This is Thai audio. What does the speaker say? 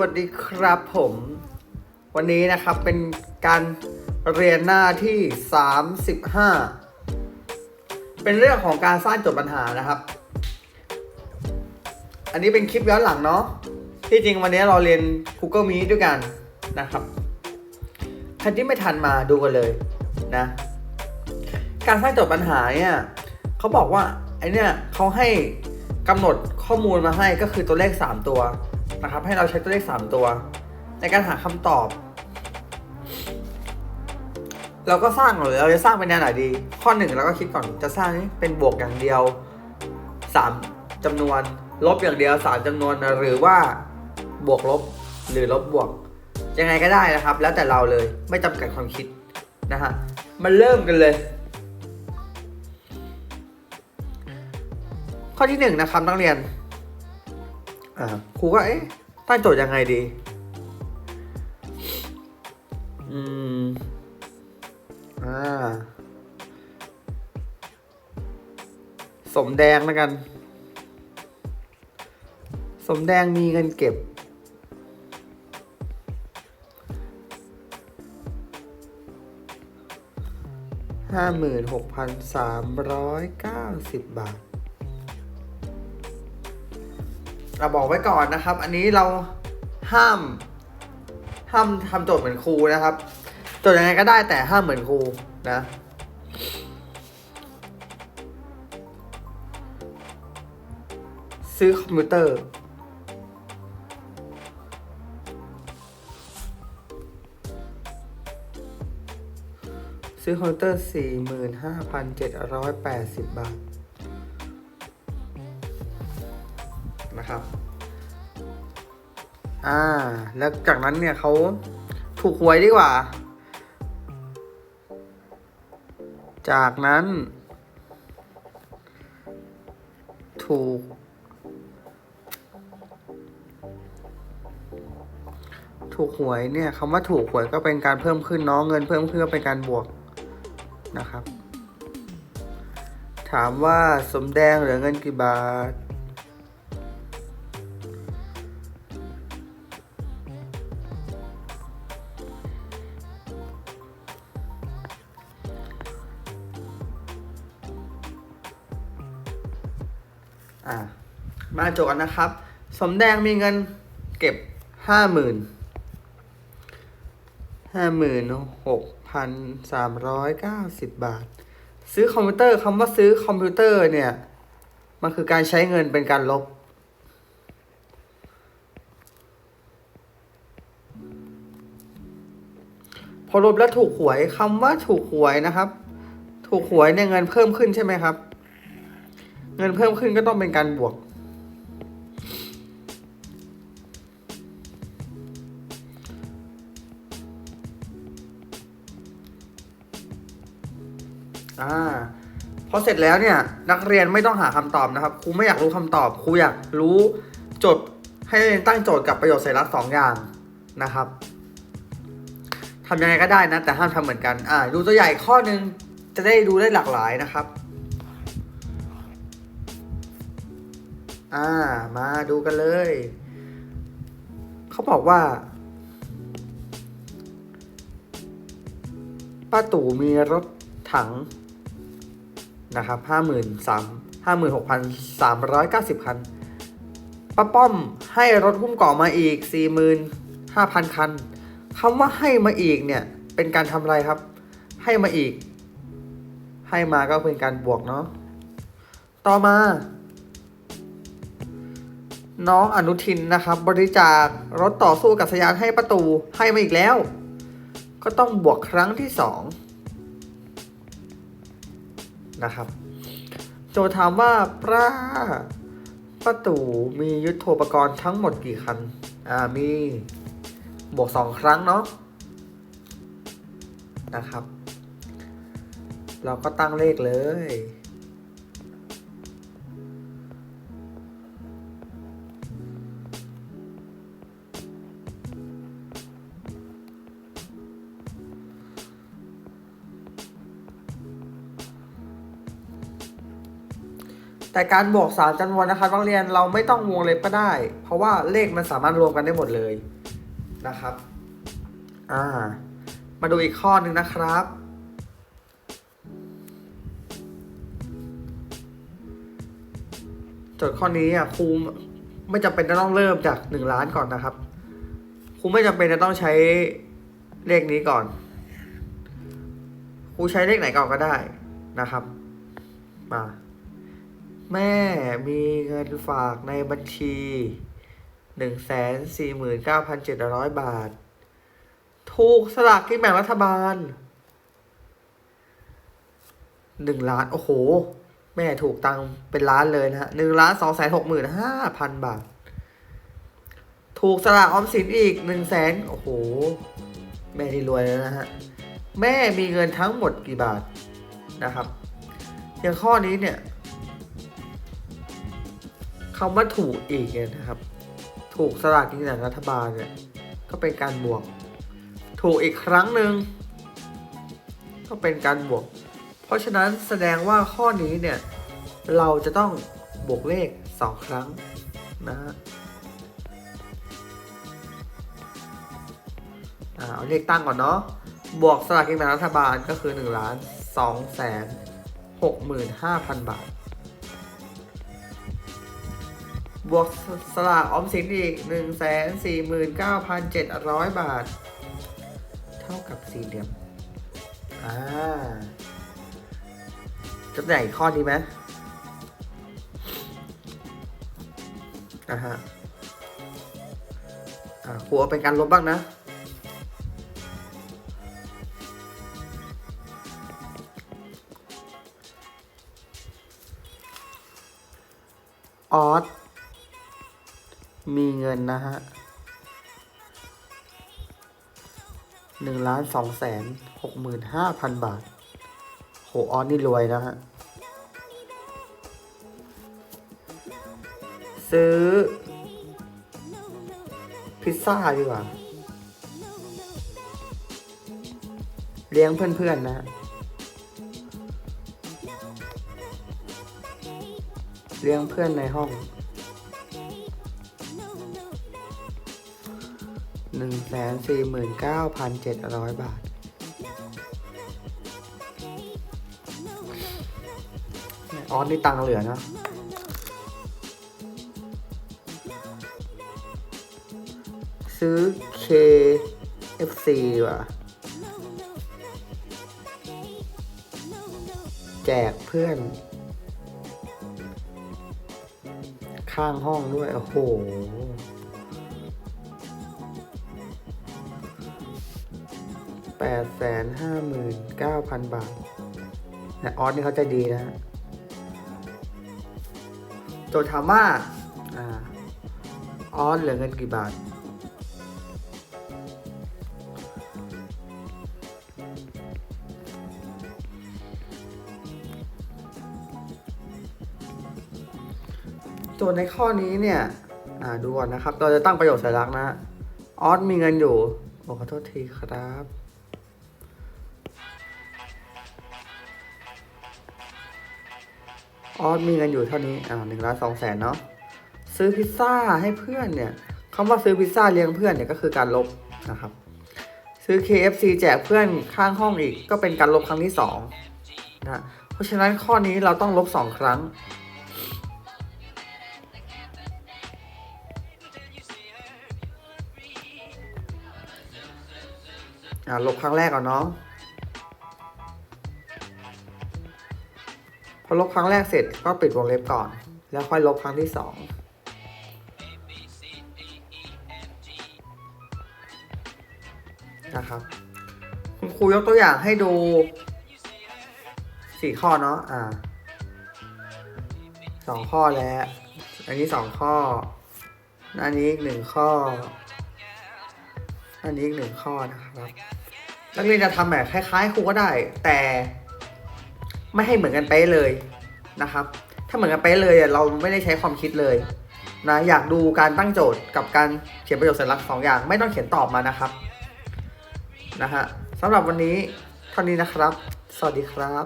วัสดีครับผม วันนี้นะครับเป็นการเรียนหน้าที่ 35 เป็นเรื่องของการสร้างโจทย์ปัญหานะครับ อันนี้เป็นคลิปย้อนหลังเนาะที่จริงวันนี้เราเรียน Google Meet ด้วยกันนะครับใครที่ไม่ทันมาดูกันเลยนะ การสร้างโจทย์ปัญหาเนี่ยเขาบอกว่าไอเนี่ยเขาให้กำหนดข้อมูลมาให้ก็คือตัวเลข 3 ตัว นะครับ ให้เราใช้ตัวเลข 3 ตัว ในการหาคำตอบ เราก็สร้างหรือเราจะสร้างเป็นแนวไหนดี ข้อหนึ่งเราก็คิดก่อนจะสร้างนี่เป็นบวกอย่างเดียว 3จำนวน ลบอย่างเดียว 3จำนวนหรือว่าบวกลบหรือลบบวก ยังไงก็ได้นะครับ แล้วแต่เราเลยไม่จำกัดความคิดนะฮะมาเริ่มกันเลยข้อที่หนึ่งนะครับนักเรียน ครูก็เอ๊ะตั้งโจทย์ยังไงดี อืม อ่า สมแดงแล้วกัน สมแดงมีเงินเก็บ ห้าหมื่นหกพันสามร้อยเก้าสิบบาท เราบอกไว้ก่อนนะครับ อันนี้เราห้ามห้ามทำโจทย์เหมือนครูนะครับ โจทย์ยังไงก็ได้แต่ห้ามเหมือนครูนะ ซื้อคอมพิวเตอร์ซื้อคอมพิวเตอร์สี่หมื่นห้าพันเจ็ดร้อยแปดสิบบาท อ่า แล้วจากนั้นเนี่ยเขาถูกหวยดีกว่า จากนั้น ถูก ถูกหวยเนี่ยคำว่าถูกหวยก็เป็นการเพิ่มขึ้นน้องเงินเพิ่มขึ้นก็เป็นการบวกนะครับ ถามว่าสมแดงเหลือเงินกี่บาท โจกันนะครับ สมแดงมีเงินเก็บห้าหมื่นห้าหมื่นหกพันสามร้อยเก้าสิบบาท ซื้อคอมพิวเตอร์คำว่าซื้อคอมพิวเตอร์เนี่ย มันคือการใช้เงินเป็นการลบ พอลบแล้วถูกหวยคำว่าถูกหวยนะครับ ถูกหวยเนี่ยเงินเพิ่มขึ้นใช่ไหมครับ เงินเพิ่มขึ้นก็ต้องเป็นการบวก อ่าพอเสร็จแล้วเนี่ยนักเรียนไม่ต้องหาคำตอบนะครับครูไม่อยากรู้คำตอบครูอยากรู้โจทย์ให้เรียนตั้งโจทย์กับประโยชน์สัญลักษณ์สองอย่างนะครับทำยังไงก็ได้นะ แต่ห้ามทำเหมือนกันอ่าดูตัวใหญ่ข้อหนึ่งจะได้ดูได้หลากหลายนะครับอ่ามาดูกันเลย เขาบอกว่า ป้าตู่มีรถถัง นะครับห้าหมื่นสามห้าหมื่นหกพันสามร้อยเก้าสิบคันป้าป้อมให้รถหุ้มเกาะมาอีกสี่หมื่นห้าพันคันคำว่าให้มาอีกเนี่ยเป็นการทำอะไรครับ ให้มาอีก ให้มาก็เป็นการบวกเนาะต่อมา น้องอนุทินนะครับ บริจาครถต่อสู้กับสยานให้ประตูให้มาอีกแล้ว ก็ต้องบวกครั้งที่สอง นะครับ โจถามว่าป้าประตูมียุทโธปกรณ์ทั้งหมดกี่คัน อ่า มีบวกสองครั้งเนาะ นะครับ เราก็ตั้งเลขเลย แต่การบวกสามจำนวนนะครับนักเรียนเราไม่ต้องวงเล็บก็ได้ เพราะว่าเลขมันสามารถรวมกันได้หมดเลยนะครับ อ่า มาดูอีกข้อหนึ่งนะครับ โจทย์ข้อนี้อะครูไม่จำเป็นจะต้องเริ่มจากหนึ่งล้านก่อนนะครับครูไม่จำเป็นจะต้องใช้เลขนี้ก่อนครูใช้เลขไหนก่อนก็ได้นะครับ มา แม่มีเงินฝากในบัญชีหนึ่งแสนสี่หมื่นเก้าพันเจ็ดร้อยบาท ถูกสลากกินแบ่งรัฐบาลหนึ่งล้าน โอ้โห แม่ถูกตังเป็นล้านเลยนะฮะหนึ่งล้านสองแสนหกหมื่นห้าพันบาท ถูกสลากออมสินอีกหนึ่งแสนโอ้โห แม่ที่รวยแล้วนะฮะ แม่มีเงินทั้งหมดกี่บาทนะครับ อย่างข้อนี้เนี่ย คำว่าถูกอีกเนี่ยนะครับ ถูกสลากกินแบ่งรัฐบาลเนี่ยก็เป็นการบวก ถูกอีกครั้งหนึ่งก็เป็นการบวก เพราะฉะนั้นแสดงว่าข้อนี้เนี่ยเราจะต้องบวกเลขสองครั้งนะฮะอ่าเอาเลขตั้งก่อนเนาะ บวกสลากกินแบ่งรัฐบาลก็คือ 1 ล้าน2แสน65,000 บาท บวกสลากออมสินอีก1แสน49,700 บาท เท่ากับสี่เหลี่ยม อ่าจะไหนข้อนี้ไหมอ่าฮะอ่าครูเอาเป็นการลบบ้างนะออส งินนะฮะหนึ่งล้านสองแสนหกหมื่นห้าพันบาท โหออสนี่รวยนะฮะ ซื้อ พิซซ่าดีกว่า เลี้ยงเพื่อนๆนะ เลี้ยงเพื่อนในห้อง หนึ่งแสนสี่หมื่นเก้าพันเจ็ดร้อยบาท ออสนี่ตังเหลือนะซื้อ KFC ว่ะ แจกเพื่อน ข้างห้องด้วย โอ้โห แปดแสนห้าหมื่นเก้าพันบาทนะออสนี่เขาใจดีนะฮะโจทย์ถามว่าออสเหลือเงินกี่บาท โจทย์ในข้อนี้เนี่ยอ่าดูก่อนนะครับ เราจะตั้งประโยคสัญลักษณ์นะ ออสมีเงินอยู่โอ้ขอโทษทีครับ ออสมีเงินอยู่เท่านี้อ่าหนึ่งล้านสองแสนเนาะซื้อพิซซ่าให้เพื่อนเนี่ยคำว่าซื้อพิซซ่าเลี้ยงเพื่อนเนี่ยก็คือการลบนะครับ ซื้อ KFC แจกเพื่อนข้างห้องอีกก็เป็นการลบครั้งที่สองนะเพราะฉะนั้นข้อนี้เราต้องลบสองครั้งอ่าลบครั้งแรกก่อนเนาะ อลบครั้งแรกเสร็จก็ปิดวงเล็บก่อน แล้วค่อยลบครั้งที่สองนะครับคุณครูยกตัวอย่างให้ดูสี่ข้อเนาะอ่าสองข้อแล้ว อันนี้สองข้อ อันนี้อีกหนึ่งข้อ อันนี้อีกหนึ่งข้อนะครับนักเรียนจะทำแบบคล้ายๆครูก็ได้ แต่ ไม่ให้เหมือนกันเป๊ะเลยนะครับ ถ้าเหมือนกันเป๊ะเลยเราไม่ได้ใช้ความคิดเลยนะอยากดูการตั้งโจทย์กับการเขียนประโยคสัญลักษณ์สองอย่าง ไม่ต้องเขียนตอบมานะครับนะฮะสำหรับวันนี้เท่านี้นะครับ สวัสดีครับ